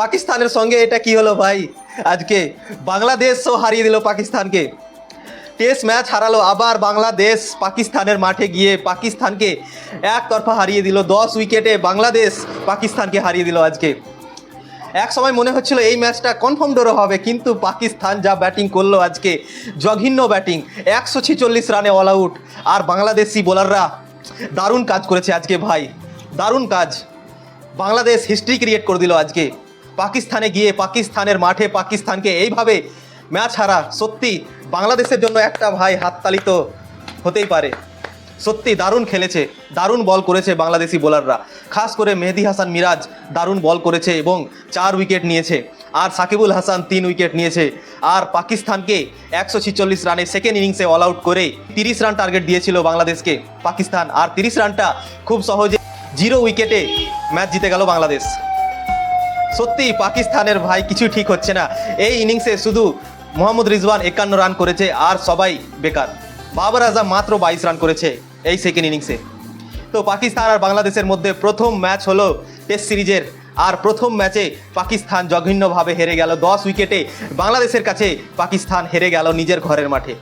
পাকিস্তানের সঙ্গে এটা কি হলো ভাই? আজকে বাংলাদেশও হারিয়ে দিল পাকিস্তানকে। টেস্ট ম্যাচ হারালো, আবার বাংলাদেশ পাকিস্তানের মাঠে গিয়ে পাকিস্তানকে একতরফা হারিয়ে দিল। দশ উইকেটে বাংলাদেশ পাকিস্তানকে হারিয়ে দিল আজকে। এক সময় মনে হচ্ছিল এই ম্যাচটা কনফার্ম ডোরো হবে, কিন্তু পাকিস্তান যা ব্যাটিং করল আজকে, জঘন্য ব্যাটিং। একশো ছিচল্লিশ রানে অল আউট আর বাংলাদেশি বোলাররা দারুণ কাজ করেছে আজকে ভাই। দারুণ কাজ। বাংলাদেশ হিস্ট্রি ক্রিয়েট করে দিল আজকে। পাকিস্তানে গিয়ে পাকিস্তানের মাঠে পাকিস্তানকে এইভাবে ম্যাচ হারা, সত্যি বাংলাদেশের জন্য একটা ভাই হাততালি তো হতেই পারে। সত্যি দারুণ খেলেছে, দারুণ বল করেছে বাংলাদেশি বোলাররা খাস করে মেহেদি হাসান মিরাজ দারুণ বল করেছে এবং চার উইকেট নিয়েছে। আর সাকিবুল হাসান তিন উইকেট নিয়েছে। আর পাকিস্তানকে একশো ছিচল্লিশ রানে সেকেন্ড ইনিংসে অল আউট করে তিরিশ রান টার্গেট দিয়েছিল বাংলাদেশকে। পাকিস্তান আর তিরিশ রানটা খুব সহজে জিরো উইকেটে ম্যাচ জিতে গেল বাংলাদেশ। সত্যি, পাকিস্তানের ভাই কিছু ঠিক হচ্ছে না। এই ইনিংসে শুধু মোহাম্মদ রিজওয়ান একান্ন রান করেছে, আর সবাই বেকার। বাবর আজম মাত্র বাইশ রান করেছে এই সেকেন্ড ইনিংসে। তো পাকিস্তান আর বাংলাদেশের মধ্যে প্রথম ম্যাচ হলো টেস্ট সিরিজের, আর প্রথম ম্যাচে পাকিস্তান জঘন্যভাবে হেরে গেল। দশ উইকেটে বাংলাদেশের কাছে পাকিস্তান হেরে গেল নিজের ঘরের মাঠে।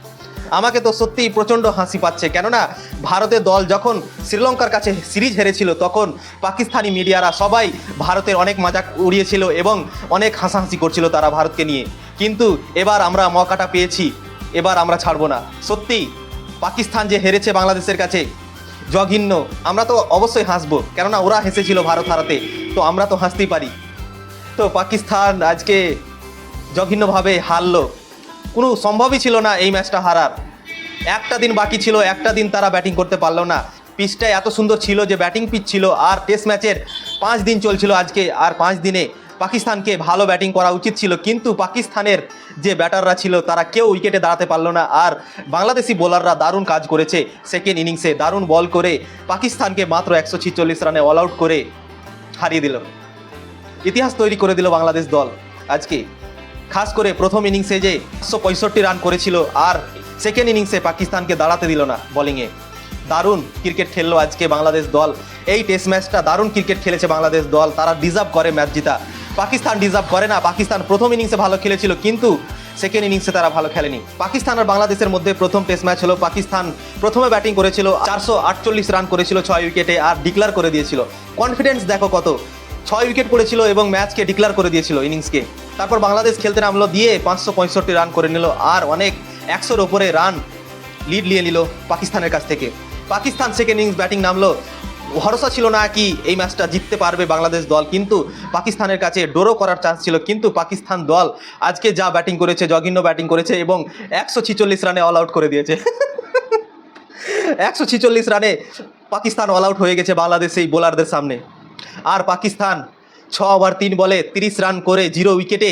আমাকে তো সত্যিই প্রচণ্ড হাসি পাচ্ছে। কেননা ভারতের দল যখন শ্রীলঙ্কার কাছে সিরিজ হেরেছিল, তখন পাকিস্তানি মিডিয়ারা সবাই ভারতের অনেক মজাক উড়িয়েছিল এবং অনেক হাসাহাসি করছিল তারা ভারতকে নিয়ে। কিন্তু এবার আমরা মকাটা পেয়েছি, এবার আমরা ছাড়বো না। সত্যি পাকিস্তান যে হেরেছে বাংলাদেশের কাছে, জঘিন্য। আমরা তো অবশ্যই হাসবো, কেননা ওরা হেসেছিল ভারত হারাতে, তো আমরা তো হাসতেই পারি। তো পাকিস্তান আজকে জঘিন্যভাবে হারলো। কোনো সম্ভবই ছিল না এই ম্যাচটা হারার। একটা দিন বাকি ছিল, একটা দিন তারা ব্যাটিং করতে পারল না। পিচটা এত সুন্দর ছিল যে ব্যাটিং পিচ ছিল, আর টেস্ট ম্যাচের পাঁচ দিন চলছিল আজকে, আর পাঁচ দিনে পাকিস্তানকে ভালো ব্যাটিং করা উচিত ছিল। কিন্তু পাকিস্তানের যে ব্যাটাররা ছিল, তারা কেউ উইকেটে দাঁড়াতে পারল না। আর বাংলাদেশি বোলাররা দারুণ কাজ করেছে সেকেন্ড ইনিংসে দারুণ বল করে পাকিস্তানকে মাত্র একশো ছিচল্লিশ রানে অল আউট করে হারিয়ে দিল। ইতিহাস তৈরি করে দিল বাংলাদেশ দল আজকে। খাস করে প্রথম ইনিংসে যে একশো পঁয়ষট্টি রান করেছিল আর সেকেন্ড ইনিংসে পাকিস্তানকে দাঁড়াতে দিল না বোলিংয়ে দারুণ ক্রিকেট খেললো আজকে বাংলাদেশ দল। এই টেস্ট ম্যাচটা দারুণ ক্রিকেট খেলেছে বাংলাদেশ দল। তারা ডিজার্ভ করে ম্যাচ জিতা। পাকিস্তান ডিজার্ভ করে না। পাকিস্তান প্রথম ইনিংসে ভালো খেলেছিল কিন্তু সেকেন্ড ইনিংসে তারা ভালো খেলেনি। পাকিস্তান আর বাংলাদেশের মধ্যে প্রথম টেস্ট ম্যাচ হলো। পাকিস্তান প্রথমে ব্যাটিং করেছিল, চারশো আটচল্লিশ রান করেছিল ছয় উইকেটে আর ডিক্লার করে দিয়েছিল। কনফিডেন্স দেখো কত। ছয় উইকেট পড়েছিল এবং ম্যাচকে ডিক্লার করে দিয়েছিল ইনিংসকে তারপর বাংলাদেশ খেলতে নামলো দিয়ে পাঁচশো পঁয়ষট্টি রান করে নিল আর অনেক একশোর ওপরে রান লিড নিয়ে নিল পাকিস্তানের কাছ থেকে। পাকিস্তান সেকেন্ড ইনিংস ব্যাটিং নামলো। ভরসা ছিল না কি এই ম্যাচটা জিততে পারবে বাংলাদেশ দল, কিন্তু পাকিস্তানের কাছে ডোরো করার চান্স ছিল, কিন্তু পাকিস্তান দল আজকে যা ব্যাটিং করেছে, জঘন্য ব্যাটিং করেছে এবং একশো ছিচল্লিশ রানে অল আউট করে দিয়েছে। একশো ছিচল্লিশ রানে পাকিস্তান অল আউট হয়ে গেছে বাংলাদেশ এই বোলারদের সামনে। আর পাকিস্তান ছ ওভার তিন বলে তিরিশ রান করে জিরো উইকেটে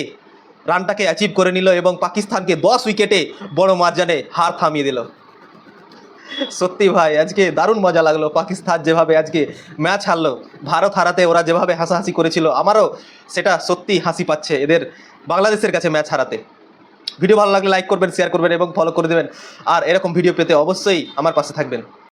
রানটাকে অ্যাচিভ করে নিল এবং পাকিস্তানকে দশ উইকেটে বড় মার্জানে হার থামিয়ে দিল। সত্যি ভাই, আজকে দারুণ মজা লাগল পাকিস্তান যেভাবে আজকে ম্যাচ হারলো। ভারত হারাতে ওরা যেভাবে হাসাহাসি করেছিল, আমারও সেটা সত্যি হাসি পাচ্ছে এদের বাংলাদেশের কাছে ম্যাচ হারাতে। ভিডিও ভালো লাগলে লাইক করবেন শেয়ার করবেন এবং ফলো করে দেবেন। আর এরকম ভিডিও পেতে অবশ্যই আমার পাশে থাকবেন।